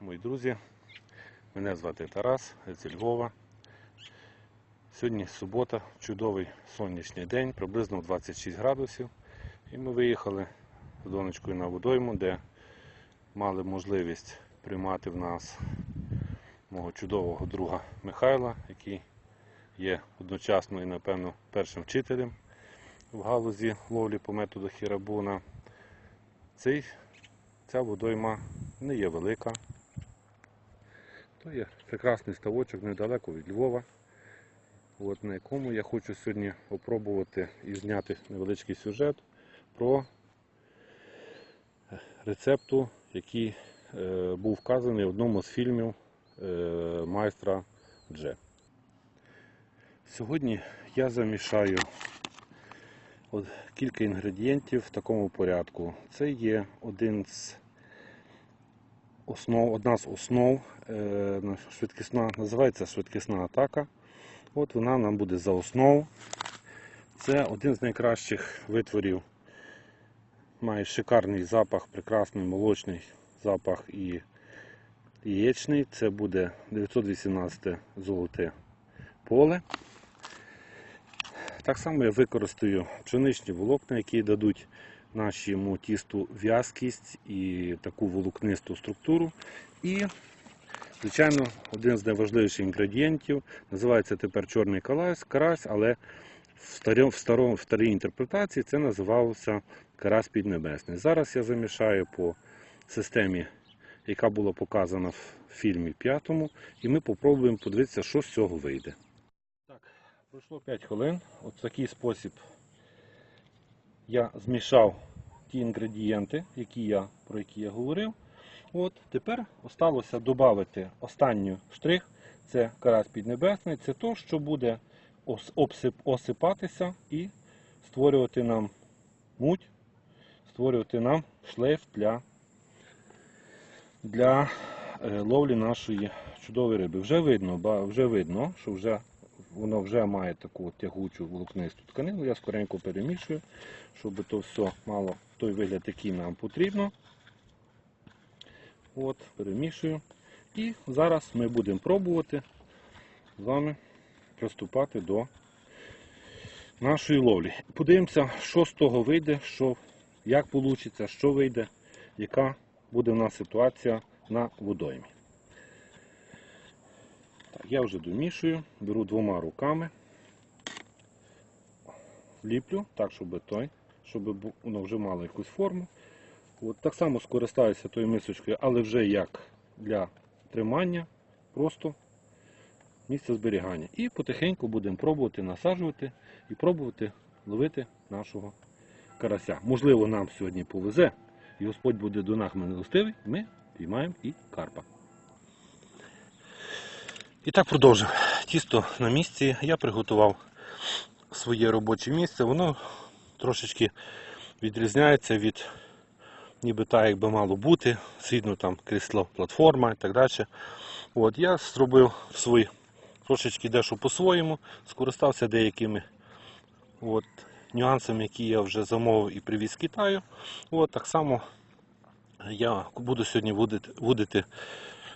мої друзі. Мене звати Тарас, я Львова. Сьогодні субота, чудовий сонячний день, приблизно 26 градусів. І ми виїхали з донечкою на водойму, де мали можливість приймати в нас мого чудового друга Михайла, який є одночасно і, напевно, першим вчителем в галузі ловлі по методу Хірабуна. Цей, ця водойма не є велика. То є прекрасний ставочок недалеко від Львова, от, на якому я хочу сьогодні опробувати і зняти невеличкий сюжет про рецепту, який е, був вказаний в одному з фільмів е, майстра Дже. Сьогодні я замішаю от кілька інгредієнтів в такому порядку. Це є один з основ, одна з основ е, швидкісна, називається швидкісна атака. От вона нам буде за основу. Це один з найкращих витворів. Має шикарний запах, прекрасний молочний запах і яєчний. Це буде 918 золоте поле. Так само я використаю пшеничні волокна, які дадуть нашому тісту в'язкість і таку волокнисту структуру. І, звичайно, один з найважливіших інгредієнтів називається тепер чорний карась, карась але в, старі, в, старій інтерпретації це називався карась піднебесний. Зараз я замішаю по системі, яка була показана в фільмі п'ятому, і ми попробуємо подивитися, що з цього вийде. Пройшло 5 хвилин. От в такий спосіб я змішав ті інгредієнти, які я, про які я говорив. От, тепер осталося додати останній штрих, це карась піднебесний, це то, що буде ос- осипатися і створювати нам муть, створювати нам шлейф для, для е, ловлі нашої чудової риби. Вже видно, вже видно, що вже воно вже має таку тягучу волокнисту тканину. Я скоренько перемішую, щоб то все мало той вигляд, який нам потрібно. От, перемішую. І зараз ми будемо пробувати з вами приступати до нашої ловлі. Подивимося, що з того вийде, що, як вийде, що вийде, яка буде в нас ситуація на водоймі. Я вже домішую, беру двома руками, ліплю так, щоб той, щоб воно вже мало якусь форму. От, так само скористаюся тою мисочкою, але вже як для тримання, просто місце зберігання. І потихеньку будемо пробувати насаджувати і пробувати ловити нашого карася. Можливо, нам сьогодні повезе, і Господь буде до нас милостивий, ми піймаємо і карпа. І так продовжив. Тісто на місці. Я приготував своє робоче місце. Воно трошечки відрізняється від ніби так, як би мало бути, згідно там крісло, платформа і так далі. От, я зробив свій трошечки дещо по-своєму, скористався деякими от, нюансами, які я вже замовив і привіз з Китаю. От, так само я буду сьогодні вудити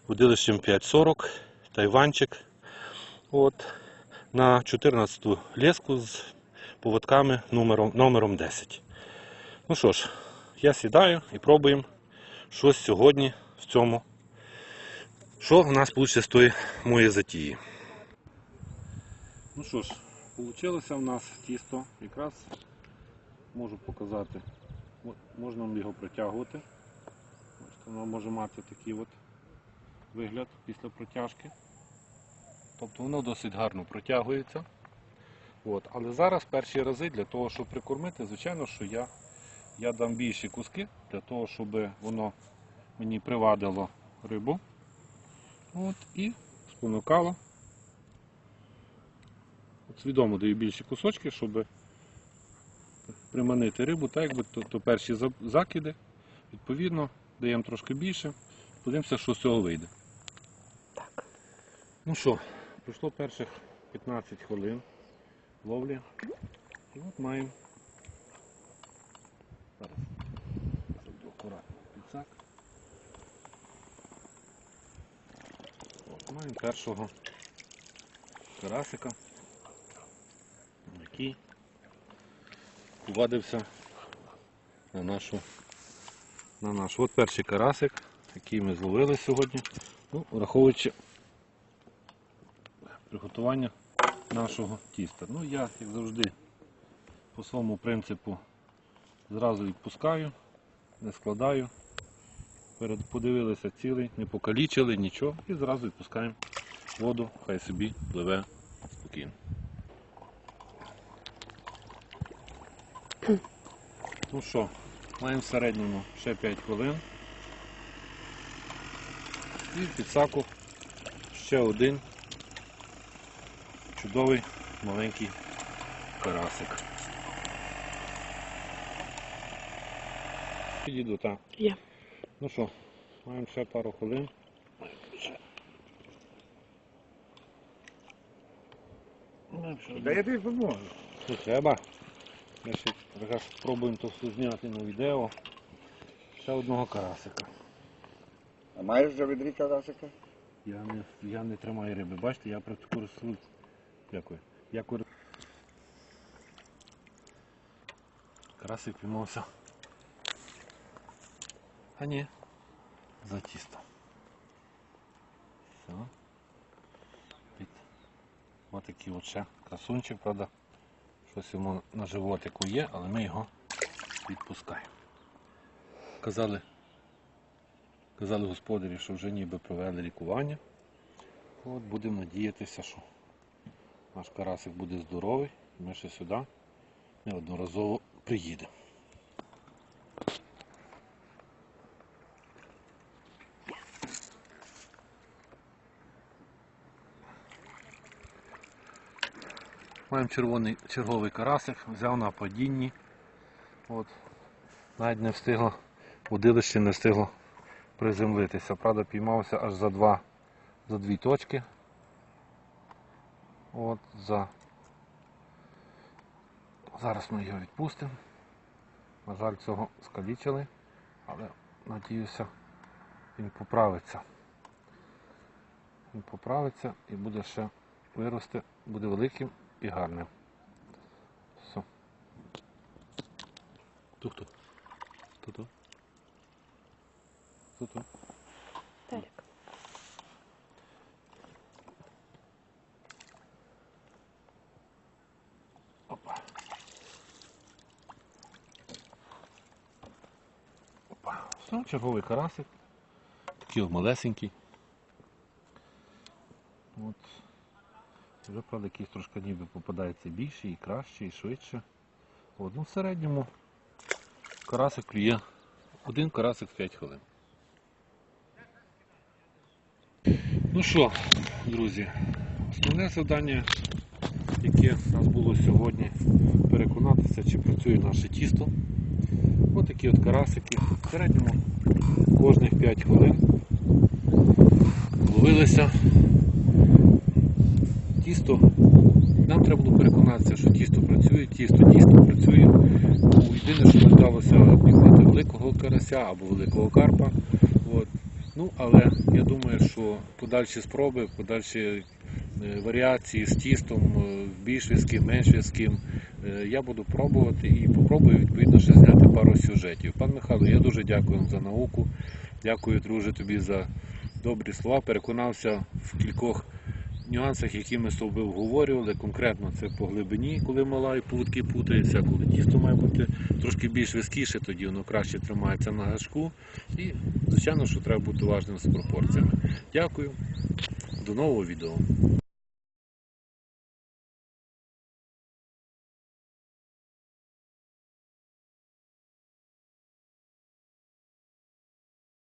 водилищем 540 тайванчик от, на 14 ту леску з поводками номером, номером 10. Ну що ж, я сідаю і пробуємо щось сьогодні в цьому. Що в нас вийде з тої моєї затії. Ну що ж, вийшло в нас тісто. Якраз можу показати. Можна його протягувати. Воно може мати такий от вигляд після протяжки. Тобто воно досить гарно протягується. От. Але зараз перші рази для того, щоб прикормити, звичайно, що я, я дам більші куски для того, щоб воно мені привадило рибу. От, і спонукало. От свідомо даю більші кусочки, щоб приманити рибу, так якби то, то перші закиди. Відповідно, даємо трошки більше. Подивимося, що з цього вийде. Так. Ну що, пройшло перших 15 хвилин ловлі. І от маємо. Зараз зроблю акуратно підсак. Маємо першого карасика, який повадився на нашу на наш. От перший карасик, який ми зловили сьогодні. Ну, враховуючи приготування нашого тіста. Ну я, як завжди, по своєму принципу зразу відпускаю, не складаю. Подивилися цілий, не покалічили нічого і зразу відпускаємо воду, хай собі пливе спокійно. Ну що, маємо в середньому ще 5 хвилин. І в підсаку ще один чудовий маленький карасик. Підійду, так. Є. Ну що, маємо ще пару хвилин. Да я тобі поможу. Не треба. Ми ще якраз спробуємо то все зняти на відео. Ще одного карасика. А маєш вже відрі карасика? Я не, я не тримаю риби. Бачите, я користуюсь. Дякую. Я кор... Карасик піймався. А ні. За тісто. Все. Під. Ось такий от ще красунчик, правда. Щось йому на животику є, але ми його відпускаємо. Казали, казали господарі, що вже ніби провели лікування. От будемо надіятися, що наш карасик буде здоровий, ми ще сюди неодноразово приїдемо. Маємо червоний черговий карасик, взяв на падінні. От. Навіть не встигло, удилище не встигло приземлитися. Правда, піймався аж за два, за дві точки. От, за... Зараз ми його відпустимо. На жаль, цього скалічили, але надіюся, він поправиться. Він поправиться і буде ще вирости, буде великим і гарним. Все. Хто-хто? Хто-хто? Хто-хто? Все, черговий карасик. Такий малесенький. От. Вже, правда, якийсь трошки ніби попадається більше і краще, і швидше. От, ну, в середньому карасик клює. Один карасик в 5 хвилин. Ну що, друзі, основне завдання яке у нас було сьогодні, переконатися, чи працює наше тісто. Ось такі от карасики. В середньому кожних 5 хвилин ловилися. Тісто. Нам треба було переконатися, що тісто працює, тісто дійсно працює. Єдине, що не вдалося піймати великого карася або великого карпа. От. Ну, але я думаю, що подальші спроби, подальші е, варіації з тістом, е, більш в'язким, менш в'язким, я буду пробувати і попробую відповідно ще зняти пару сюжетів. Пан Михайло, я дуже дякую вам за науку. Дякую, друже, тобі за добрі слова. Переконався в кількох нюансах, які ми з тобою обговорювали. Конкретно це по глибині, коли мала і поводки путаються, коли тісто має бути трошки більш вискіше, тоді воно краще тримається на гашку. І, звичайно, що треба бути уважним з пропорціями. Дякую. До нового відео.